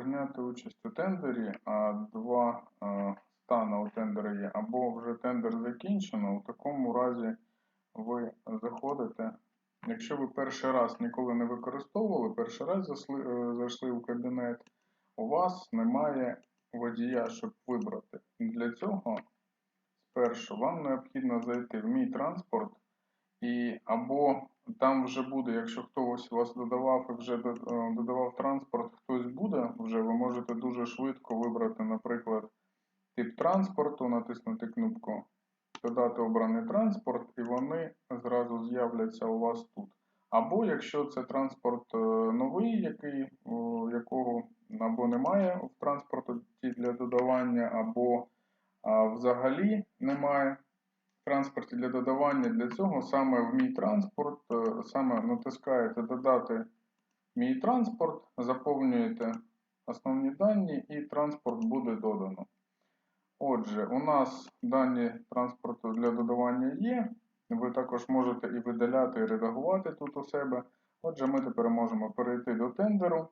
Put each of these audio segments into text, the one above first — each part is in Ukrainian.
прийняти участь у тендері, а два е, стани у тендері є, або вже тендер закінчено, у такому разі ви заходите. Якщо ви перший раз ніколи не використовували, перший раз засли, е, зайшли у кабінет, у вас немає водія, щоб вибрати. Для цього спершу вам необхідно зайти в мій транспорт і або там вже буде, якщо хтось вас додавав і вже е, додавав транспорт, хтось буде, вже ви можете дуже швидко вибрати, наприклад, тип транспорту, натиснути кнопку Додати обраний транспорт, і вони зразу з'являться у вас тут. Або якщо це транспорт е, новий, який, якого або немає в транспорті для додавання, або а, взагалі немає транспорті для додавання. Для цього саме в мій транспорт, е, саме натискаєте Додати мій транспорт, заповнюєте основні дані, і транспорт буде додано. Отже, у нас дані транспорту для додавання є. Ви також можете і видаляти, і редагувати тут у себе. Отже, ми тепер можемо перейти до тендеру,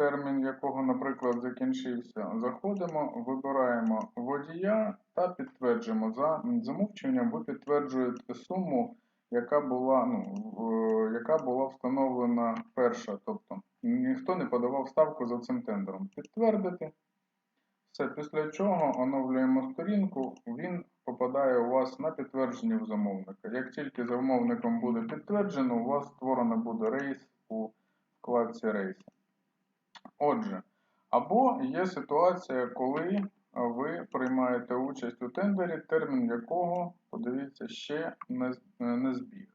термін якого, наприклад, закінчився. Заходимо, вибираємо водія та підтверджуємо. За замовчуванням ви підтверджуєте суму, яка була, ну, яка була встановлена перша. Тобто ніхто не подавав ставку за цим тендером. Підтвердити. Все, після чого оновлюємо сторінку, він попадає у вас на підтвердження в замовника. Як тільки замовником буде підтверджено, у вас створено буде рейс у вкладці рейси. Отже, або є ситуація, коли ви приймаєте участь у тендері, термін якого, подивіться, ще не, не збіг.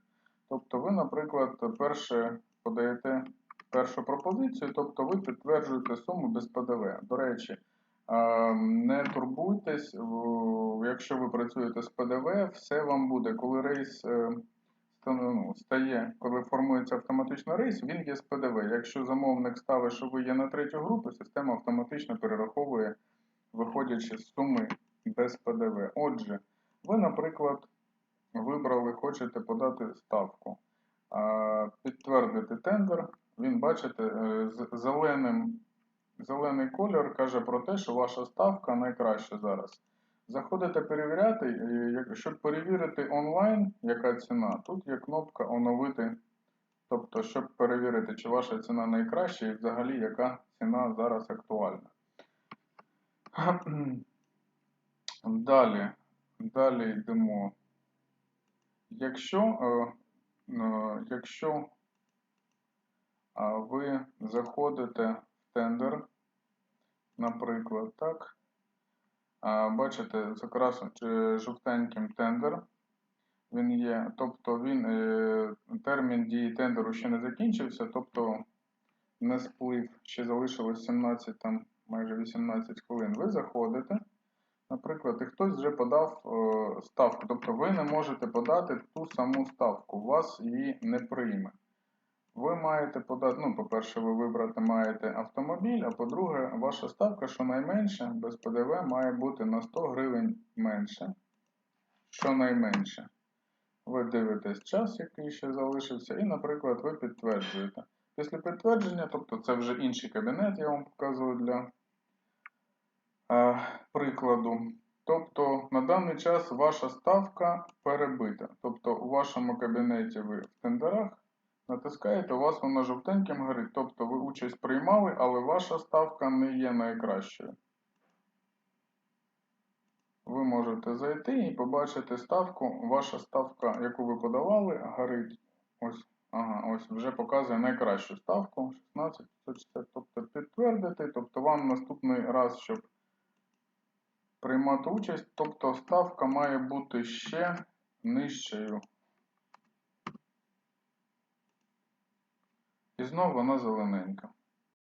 Тобто ви, наприклад, перше подаєте першу пропозицію, тобто ви підтверджуєте суму без ПДВ. До речі, Е, Не турбуйтесь, якщо ви працюєте з ПДВ, все вам буде. Коли рейс е, ну, стає, коли формується автоматично рейс, він є з ПДВ. Якщо замовник ставить, що ви є на третю групу, система автоматично перераховує, виходячи з суми без ПДВ. Отже, ви, наприклад, вибрали, хочете подати ставку, підтвердити тендер. Він, бачите, е, зеленим Зелений колір каже про те, що ваша ставка найкраща зараз. Заходите перевіряти, щоб перевірити онлайн, яка ціна, тут є кнопка оновити. Тобто, щоб перевірити, чи ваша ціна найкраща і взагалі яка ціна зараз актуальна. Далі, далі йдемо. Якщо, е, е, якщо ви заходите в тендер, наприклад, так. Бачите, закрашен чи жовтеньким тендер. Він є, тобто він е, термін дії тендеру ще не закінчився, тобто не сплив, ще залишилось 17, там майже 18 хвилин. Ви заходите, наприклад, і хтось вже подав е, ставку. Тобто ви не можете подати ту саму ставку, вас її не прийме. Ви маєте подати, ну, по-перше, ви вибрати маєте автомобіль, а по-друге, ваша ставка, щонайменше, без ПДВ, має бути на 100 гривень менше. Щонайменше. Ви дивитесь час, який ще залишився, і, наприклад, ви підтверджуєте. Після підтвердження, тобто це вже інший кабінет, я вам показую для е, прикладу. Тобто на даний час ваша ставка перебита. Тобто у вашому кабінеті ви в тендерах натискаєте, у вас вона жовтеньким горить. Тобто ви участь приймали, але ваша ставка не є найкращою. Ви можете зайти і побачити ставку. Ваша ставка, яку ви подавали, горить. Ось, ага, ось вже показує найкращу ставку 1660. Тобто підтвердити. Тобто вам наступний раз, щоб приймати участь, тобто ставка має бути ще нижчою. І знов вона зелененька.